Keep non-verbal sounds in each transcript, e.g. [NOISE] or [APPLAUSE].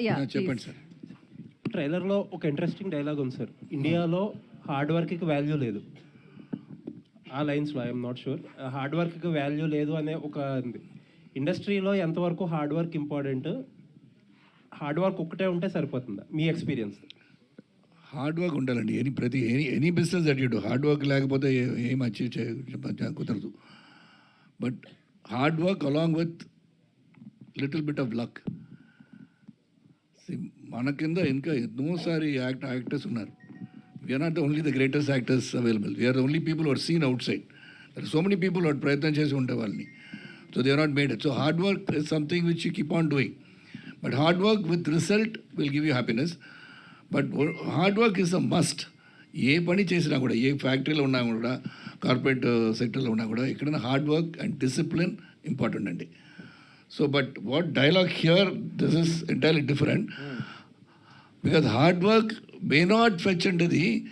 Yeah చెప్పండి sir ట్రైలర్లో ఒక ఇంట్రెస్టింగ్ డైలాగ్ ఉంది సార్ ఇండియాలో హార్డ్ వర్క్కి వాల్యూ లేదు. ఆ లైన్స్లో ఐఎమ్ నాట్ షూర్ హార్డ్ వర్క్కి వాల్యూ లేదు అనే ఒక ఇండస్ట్రీలో ఎంతవరకు hard work important hard work ఒక్కటే ఉంటే సరిపోతుందా? మీ ఎక్స్పీరియన్స్ హార్డ్ వర్క్ ఉండాలండి. ఎనీ ప్రతి any any business that you do hard work లేకపోతే ఏ- అచీవ్ చేయ కుదరదు. But hard work along with little bit of luck మన కింద ఇంకా ఎన్నోసారి యాక్ట్ యాక్టర్స్ ఉన్నారు. We're not the only the greatest actors available we're only people are seen outside there so many people వాడు ప్రయత్నం చేసి ఉంటే వాళ్ళని so they are not made it so hard work is something which you keep on doing but hard work with result will give you happiness but hard work is a must ఏ పని చేసినా కూడా ఏ ఫ్యాక్టరీలో ఉన్నా కూడా corporate సెక్టర్లో ఉన్నా కూడా ఎక్కడైనా hard work and discipline important అండి. So but what dialogue here this is entirely different because hard work may not fetch అంటది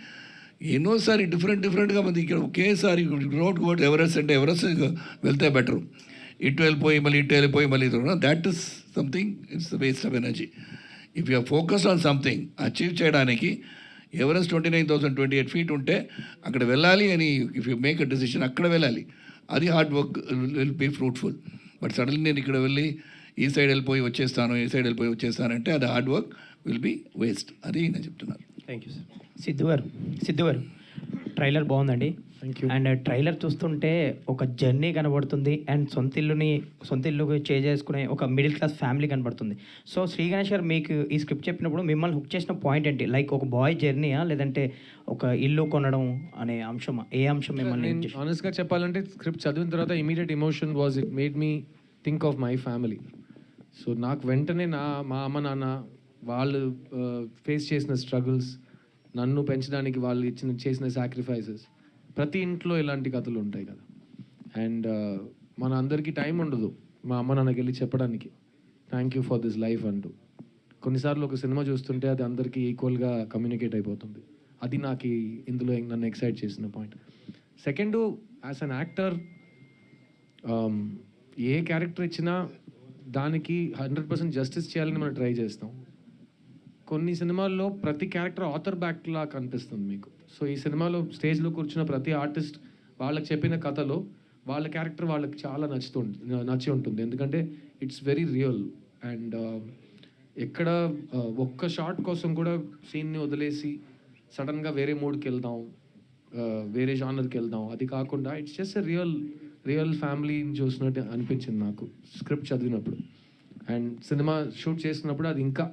ఎన్నోసారి డిఫరెంట్ డిఫరెంట్గా మంది ఇక్కడ ఒకేసారి రోడ్ కోట్ ఎవరెస్ట్ అంటే ఎవరెస్ట్ వెళ్తే బెటరు ఇటు వెళ్ళిపోయి మళ్ళీ ఇటు వెళ్ళిపోయి మళ్ళీ that is something it's the waste of energy if you focused on something achieve చేయడానికి Everest twenty nine thousand twenty eight feet ఉంటే అక్కడ వెళ్ళాలి అని if you make a decision అక్కడ వెళ్ళాలి. అది hard work will be fruitful but suddenly నేను ఇక్కడ వెళ్ళి ఈ సైడ్ వెళ్ళిపోయి వచ్చేస్తాను ఈ సైడ్ వెళ్ళిపోయి వచ్చేస్తానంటే అది hard work will be waste అది నేను చెప్తున్నాను థ్యాంక్ యూ సార్ సిద్ధు గారు సిద్ధు గారు ట్రైలర్ బాగుందండి. అండ్ ట్రైలర్ చూస్తుంటే ఒక జర్నీ కనబడుతుంది. అండ్ సొంత ఇల్లుని సొంత ఇల్లు చేసుకునే ఒక మిడిల్ క్లాస్ ఫ్యామిలీ కనబడుతుంది. సో శ్రీ గణేష్ గారు మీకు ఈ స్క్రిప్ట్ చెప్పినప్పుడు మిమ్మల్ని హుక్ చేసిన పాయింట్ ఏంటి? లైక్ ఒక బాయ్ జర్నీయా? లేదంటే ఒక ఇల్లు కొనడం అనే అంశమా? ఏ అంశం మిమ్మల్ని? ఆనెస్ట్గా చెప్పాలంటే స్క్రిప్ట్ చదివిన తర్వాత immediate emotion was it made me think of my family so నాకు వెంటనే నా మా అమ్మ నాన్న వాళ్ళు ఫేస్ చేసిన స్ట్రగుల్స్ నన్ను పెంచడానికి వాళ్ళు ఇచ్చిన చేసిన సాక్రిఫైసెస్ ప్రతి ఇంట్లో ఇలాంటి కథలు ఉంటాయి కదా. అండ్ uh, మన అందరికీ టైం ఉండదు మా అమ్మ నాన్నకి వెళ్ళి చెప్పడానికి. Thank you for this life అంటూ. కొన్నిసార్లు ఒక సినిమా చూస్తుంటే అది అందరికీ ఈక్వల్గా కమ్యూనికేట్ అయిపోతుంది. అది నాకు ఇందులో నన్ను ఎక్సైట్ చేసిన point second as an actor a character ఇచ్చినా దానికి హండ్రెడ్ పర్సెంట్ జస్టిస్ చేయాలని మనం ట్రై చేస్తాం. కొన్ని సినిమాల్లో ప్రతి క్యారెక్టర్ ఆథర్ బ్యాక్ లా కనిపిస్తుంది మీకు. సో ఈ సినిమాలో స్టేజ్లో కూర్చున్న ప్రతి ఆర్టిస్ట్ వాళ్ళకి చెప్పిన కథలో వాళ్ళ క్యారెక్టర్ వాళ్ళకి చాలా నచ్చుతుంది నచ్చి ఉంటుంది. ఎందుకంటే ఇట్స్ వెరీ రియల్. అండ్ ఎక్కడ ఒక్క షాట్ కోసం కూడా సీన్ని వదిలేసి సడన్గా వేరే మూడ్కి వెళ్దాం వేరే జానర్కి వెళ్దాం. అది కాకుండా ఇట్స్ జస్ట్ రియల్ రియల్ ఫ్యామిలీని చూసినట్టు అనిపించింది నాకు స్క్రిప్ట్ చదివినప్పుడు. అండ్ సినిమా షూట్ చేసినప్పుడు అది ఇంకా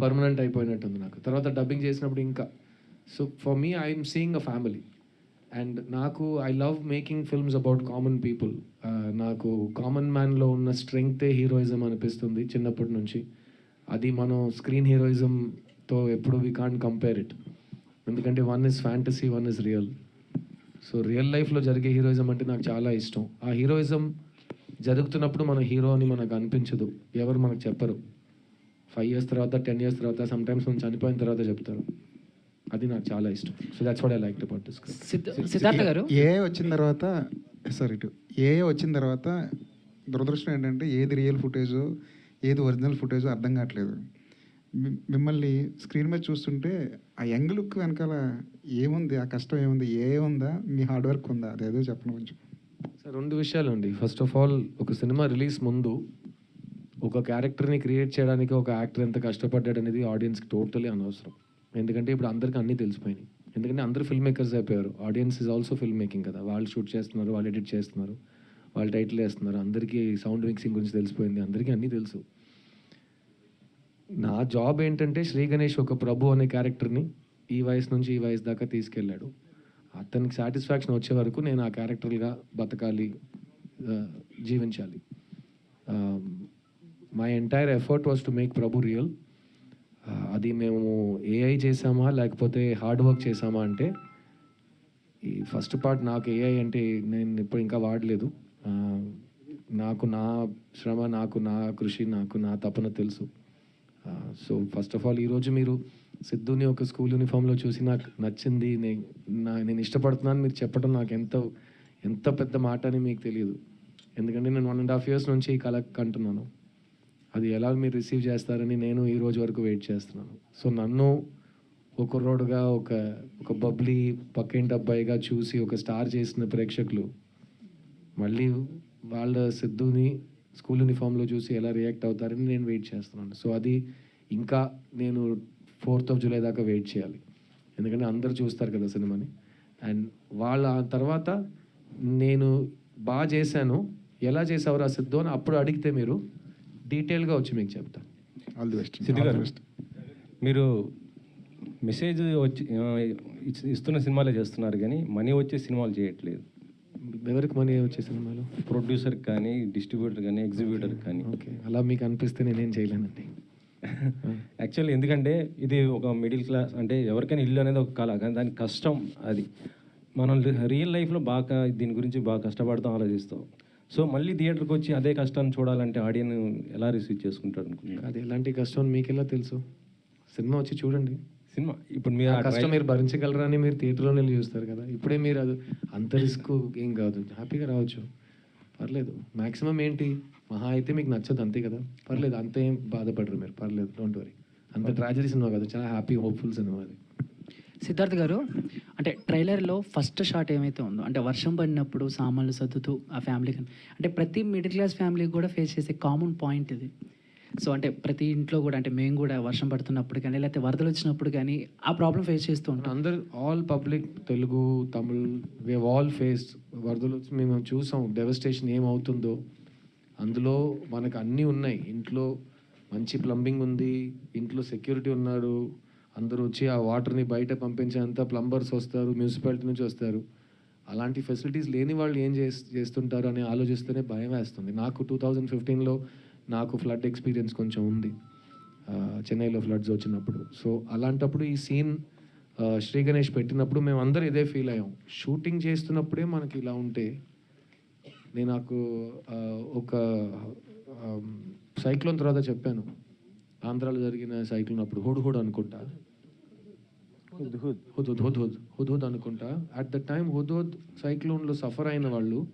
పర్మనెంట్ అయిపోయినట్టుంది నాకు. తర్వాత డబ్బింగ్ చేసినప్పుడు ఇంకా. So for me I'm seeing a family and నాకు I love making films about common people నాకు కామన్ మ్యాన్లో ఉన్న స్ట్రెంగ్తే హీరోయిజం అనిపిస్తుంది చిన్నప్పటి నుంచి. అది మనం స్క్రీన్ హీరోయిజంతో ఎప్పుడు వీ కాంట్ కంపేర్ ఇట్ ఎందుకంటే one is fantasy one is real so real లైఫ్లో జరిగే హీరోయిజం అంటే నాకు చాలా ఇష్టం. ఆ హీరోయిజం జరుగుతున్నప్పుడు మన హీరో అని మనకు అనిపించదు. ఎవరు మనకు చెప్పరు. ఫైవ్ ఇయర్స్ తర్వాత టెన్ ఇయర్స్ తర్వాత సమ్ టైమ్స్ మనం చనిపోయిన తర్వాత చెప్తారు. అది నాకు చాలా ఇష్టం. So that's what I like about this సిద్ధ- సిద్ధార్థ గారు? ఏ వచ్చిన తర్వాత సారీ ఇటు. ఏ వచ్చిన తర్వాత దురదృష్టం ఏంటంటే ఏది రియల్ ఫుటేజ్ ఏది ఒరిజినల్ ఫుటేజ్ అర్థం కావట్లేదు. మిమ్మల్ని స్క్రీన్ మీద చూస్తుంటే ఆ యంగ్ లుక్ వెనకాల ఏముంది? ఆ కష్టం ఏముంది? ఏ ఉందా? మీ హార్డ్ వర్క్ ఉందా? అదేదో చెప్పండి కొంచెం. సార్ రెండు విషయాలు అండి. ఫస్ట్ ఆఫ్ ఆల్ ఒక సినిమా రిలీజ్ ముందు ఒక క్యారెక్టర్ని క్రియేట్ చేయడానికి ఒక యాక్టర్ ఎంత కష్టపడ్డాడు అనేది ఆడియన్స్కి టోటలీ అనవసరం. ఎందుకంటే ఇప్పుడు అందరికీ అన్నీ తెలిసిపోయినాయి. ఎందుకంటే అందరూ ఫిల్మ్ మేకర్స్ అయిపోయారు. Audience is also film making కదా. వాళ్ళు షూట్ చేస్తున్నారు వాళ్ళు ఎడిట్ చేస్తున్నారు వాళ్ళు టైటిల్ వేస్తున్నారు. అందరికీ సౌండ్ మిక్సింగ్ గురించి తెలిసిపోయింది. అందరికీ అన్నీ తెలుసు. నా జాబ్ ఏంటంటే శ్రీ గణేష్ ఒక ప్రభు అనే క్యారెక్టర్ని ఈ వయసు నుంచి ఈ వయసు దాకా తీసుకెళ్ళాడు. అతనికి సాటిస్ఫాక్షన్ వచ్చే వరకు నేను ఆ క్యారెక్టర్గా బతకాలి జీవించాలి. My entire effort was to make Prabhu real అది మేము ఏఐ చేసామా లేకపోతే హార్డ్ వర్క్ చేసామా అంటే ఈ ఫస్ట్ పార్ట్ నాకు ఏఐ అంటే నేను ఇప్పుడు ఇంకా వాడలేదు. Uh, నాకు నా శ్రమ నాకు నా కృషి నాకు నా తపన తెలుసు. సో ఫస్ట్ ఆఫ్ ఆల్ ఈరోజు మీరు సిద్ధుని ఒక స్కూల్ యూనిఫామ్లో చూసి నాకు నచ్చింది నేను నా నేను ఇష్టపడుతున్నాను మీరు చెప్పడం నాకు ఎంత ఎంత పెద్ద మాట అని మీకు తెలియదు. ఎందుకంటే నేను వన్ అండ్ హాఫ్ ఇయర్స్ నుంచి ఈ కళ కంటున్నాను. అది ఎలా మీరు రిసీవ్ చేస్తారని నేను ఈ రోజు వరకు వెయిట్ చేస్తున్నాను. సో నన్ను ఒక కుర్రోడుగా ఒక ఒక బబ్లీ పక్కింటి అబ్బాయిగా చూసి ఒక స్టార్ చేసిన ప్రేక్షకులు మళ్ళీ వాళ్ళ సిద్ధుని స్కూల్ యూనిఫామ్లో చూసి ఎలా రియాక్ట్ అవుతారని నేను వెయిట్ చేస్తున్నాను. సో అది ఇంకా నేను ఫోర్త్ ఆఫ్ జూలై దాకా వెయిట్ చేయాలి. ఎందుకంటే అందరు చూస్తారు కదా సినిమాని. అండ్ వాళ్ళ తర్వాత నేను బాగా చేశాను. ఎలా చేసావురా సిద్ధు అని అప్పుడు అడిగితే మీరు డీటెయిల్గా వచ్చి మీకు చెప్తాను ఆల్ ది బెస్ట్ సిద్ధు గారు మీరు మెసేజ్ వచ్చి ఇస్తున్న సినిమాలే చేస్తున్నారు కానీ మనీ వచ్చే సినిమాలు చేయట్లేదు. ఎవరికి మనీ వచ్చే సినిమాలు? ప్రొడ్యూసర్ కానీ డిస్ట్రిబ్యూటర్ కానీ ఎగ్జిబ్యూటర్ కానీ. ఓకే అలా మీకు అనిపిస్తే నేనేం చేయలేనండి. [LAUGHS] యాక్చువల్లీ ఎందుకంటే ఇది ఒక మిడిల్ క్లాస్ అంటే ఎవరికైనా ఇల్లు అనేది ఒక కళ కానీ దాని కష్టం అది. మనం రియల్ లైఫ్లో బాగా దీని గురించి బాగా కష్టపడతాం ఆలోచిస్తాం. సో మళ్ళీ థియేటర్కి వచ్చి అదే కష్టాన్ని చూడాలంటే ఆడియన్ ఎలా రిసీవ్ చేసుకుంటాడు అనుకుంటున్నారు? అది ఎలాంటి కష్టం మీకు ఎలా తెలుసు? సినిమా వచ్చి చూడండి. సినిమా? ఇప్పుడు మీరు కష్టం మీరు భరించగలరా అని మీరు థియేటర్లోనే వెళ్ళి చూస్తారు కదా. ఇప్పుడే మీరు అది అంత రిస్క్ ఏం కాదు. హ్యాపీగా రావచ్చు. పర్లేదు. మ్యాక్సిమం ఏంటి? మహా అయితే మీకు నచ్చదు అంతే కదా. పర్లేదు. అంత ఏం బాధపడరు మీరు. పర్లేదు. డోంట్ వరీ అంత ట్రాజడీ సినిమా కదా. చాలా హ్యాపీ హోప్ఫుల్ సినిమా అది. సిద్ధార్థ్ గారు అంటే ట్రైలర్లో ఫస్ట్ షాట్ ఏమైతే ఉందో అంటే వర్షం పడినప్పుడు సామాన్లు సర్దుతూ ఆ ఫ్యామిలీ అంటే ప్రతి మిడిల్ క్లాస్ ఫ్యామిలీకి కూడా ఫేస్ చేసే కామన్ పాయింట్ ఇది. సో అంటే ప్రతి ఇంట్లో కూడా అంటే మేము కూడా వర్షం పడుతున్నప్పుడు కానీ లేకపోతే వరదలు వచ్చినప్పుడు కానీ ఆ ప్రాబ్లం ఫేస్ చేస్తూ ఉంటాం. అందరు all public Telugu Tamil we all face వరదలు వచ్చి మేము చూసాం డెవస్టేషన్ ఏమవుతుందో. అందులో మనకు అన్నీ ఉన్నాయి. ఇంట్లో మంచి ప్లంబింగ్ ఉంది ఇంట్లో సెక్యూరిటీ ఉన్నాడు అందరూ వచ్చి ఆ వాటర్ని బయట పంపించేంత ప్లంబర్స్ వస్తారు మున్సిపాలిటీ నుంచి వస్తారు. అలాంటి ఫెసిలిటీస్ లేని వాళ్ళు ఏం చేస్తుంటారు అని ఆలోచిస్తేనే భయం వేస్తుంది. నాకు టూ థౌజండ్ ఫిఫ్టీన్లో నాకు ఫ్లడ్ ఎక్స్పీరియన్స్ కొంచెం ఉంది. చెన్నైలో ఫ్లడ్స్ వచ్చినప్పుడు. సో అలాంటప్పుడు ఈ సీన్ శ్రీ గణేష్ పెట్టినప్పుడు మేము అందరూ ఇదే ఫీల్ అయ్యాం. షూటింగ్ చేస్తున్నప్పుడే మనకి ఇలా ఉంటే నేను నాకు ఒక సైక్లోన్ తర్వాత చెప్పాను. ఆంధ్రాలో జరిగిన సైక్లోన్ అప్పుడు హుడ్ హుడ్ అనుకుంటా. Hudhud. హుద్ హుద్ హుద్ హుద్ అనుకుంటా. At the time Hudhud సైక్లోన్లో సఫర్ అయిన వాళ్ళు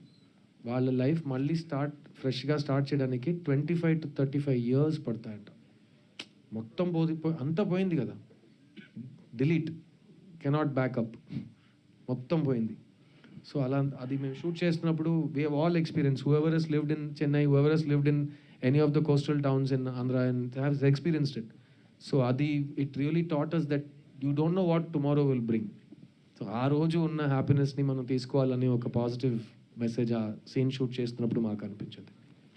వాళ్ళ లైఫ్ మళ్ళీ స్టార్ట్ ఫ్రెష్గా స్టార్ట్ చేయడానికి twenty five to thirty five years పడతాయంట. మొత్తం పోది అంతా పోయింది కదా. డిలీట్. కెనాట్ బ్యాకప్ మొత్తం పోయింది. సో అలా అది మేము షూట్ చేస్తున్నప్పుడు we all experience whoever has lived in Chennai whoever has lived in any of the coastal towns in Andhra and has experienced it so అది it really taught us that you don't know what tomorrow will bring so ఆ రోజు ఉన్న హ్యాపీనెస్ని మనం తీసుకోవాలని ఒక positive message ఆ scene shoot చేస్తున్నప్పుడు మాకు అనిపించింది.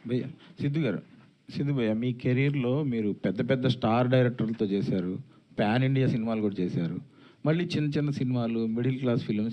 భయ్య సిద్ధు గారు సిద్ధు భయ్య మీ కెరీర్లో మీరు పెద్ద పెద్ద స్టార్ డైరెక్టర్లతో చేశారు ప్యాన్ ఇండియా సినిమాలు కూడా చేశారు. మళ్ళీ చిన్న చిన్న సినిమాలు మిడిల్ క్లాస్ ఫిల్మ్స్